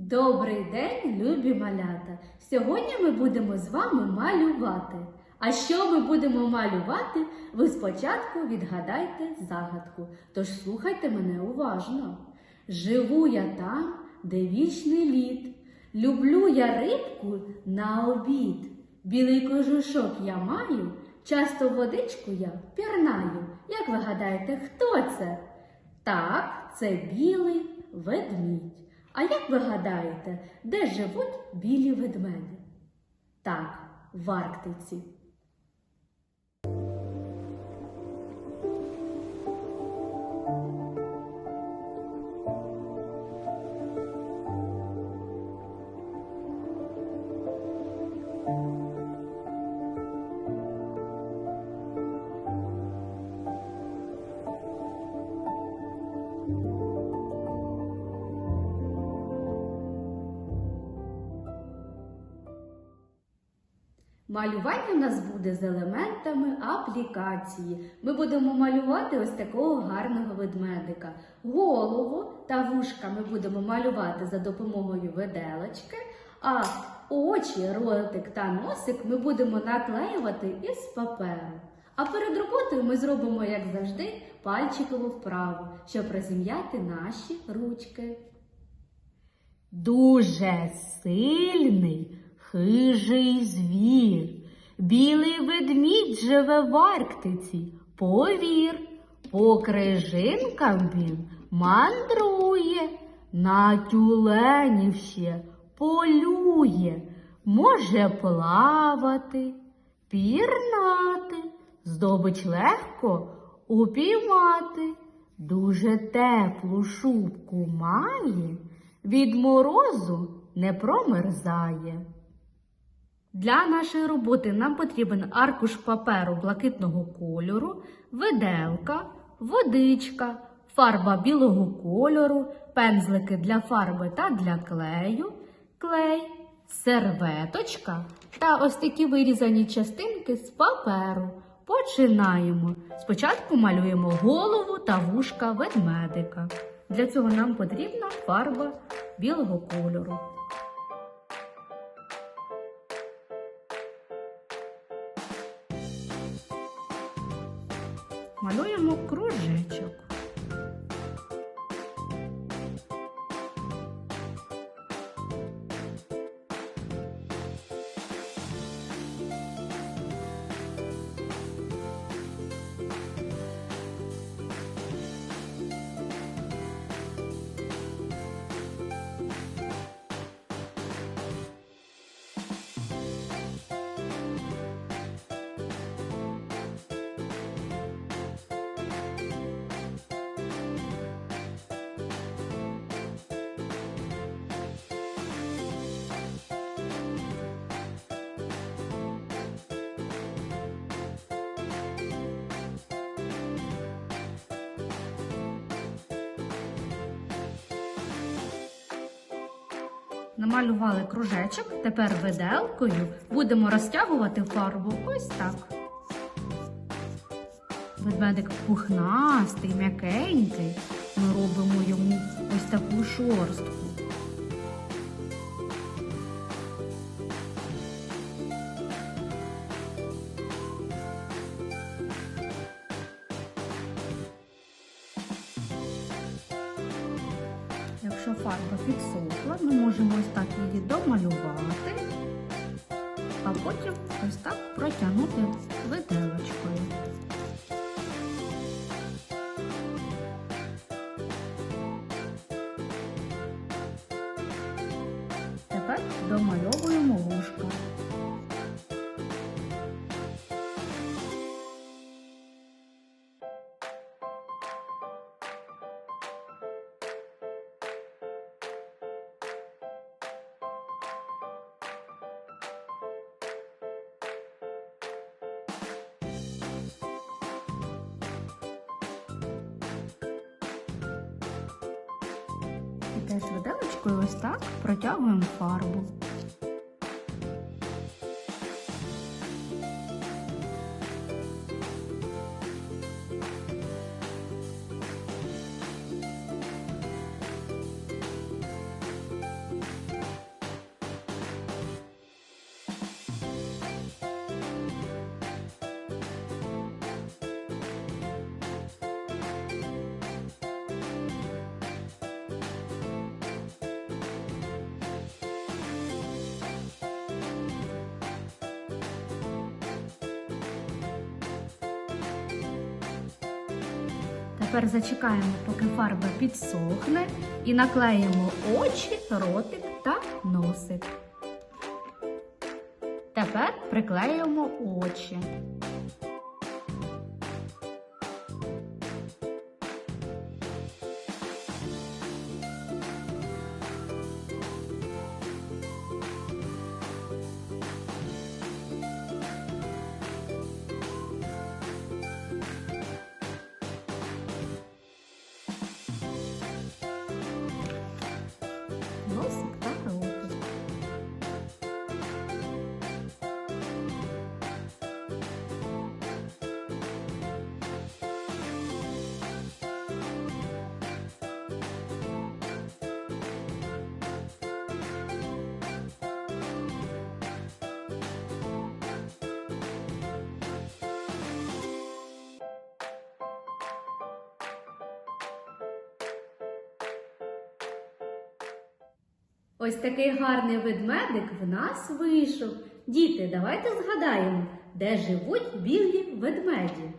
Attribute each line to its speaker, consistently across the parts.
Speaker 1: Добрий день, любі малята! Сьогодні ми будемо з вами малювати. А що ми будемо малювати, ви спочатку відгадайте загадку. Тож слухайте мене уважно. Живу я там, де вічний лід. Люблю я рибку на обід. Білий кожушок я маю, часто водичку я пірнаю. Як ви гадаєте, хто це? Так, це білий ведмідь. А як ви гадаєте, де живуть білі ведмеді? Так, в Арктиці. Малювання у нас буде з елементами аплікації. Ми будемо малювати ось такого гарного ведмедика. Голову та вушка ми будемо малювати за допомогою виделочки, а очі, ротик та носик ми будемо наклеювати із паперу. А перед роботою ми зробимо, як завжди, пальчикову вправу, щоб розім'яти наші ручки. Дуже сильний хижий звір. Білий ведмідь живе в Арктиці, повір, по крижинкам він мандрує, на тюленів ще полює, може плавати, пірнати, здобич легко упіймати, дуже теплу шубку має, від морозу не промерзає. Для нашої роботи нам потрібен аркуш паперу блакитного кольору, виделка, водичка, фарба білого кольору, пензлики для фарби та для клею, клей, серветочка та ось такі вирізані частинки з паперу. Починаємо. Спочатку малюємо голову та вушка ведмедика. Для цього нам потрібна фарба білого кольору. Намалювали кружечок, тепер виделкою будемо розтягувати фарбу ось так. Ведмедик пухнастий, м'якенький. Ми робимо йому ось таку шорстку. Якщо фарба підсохла, ми можемо ось так її домалювати, а потім ось так протягнути виделочкою. Тепер домальовуємо вушка. Теж виделочкою ось так протягуємо фарбу. Тепер зачекаємо, поки фарба підсохне, і наклеїмо очі, ротик та носик. Тепер приклеюємо очі. Ось такий гарний ведмедик в нас вийшов. Діти, давайте згадаємо, де живуть білі ведмеді.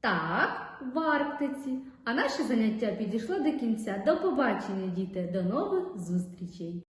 Speaker 1: Так, в Арктиці. А наше заняття підійшло до кінця. До побачення, діти, до нових зустрічей!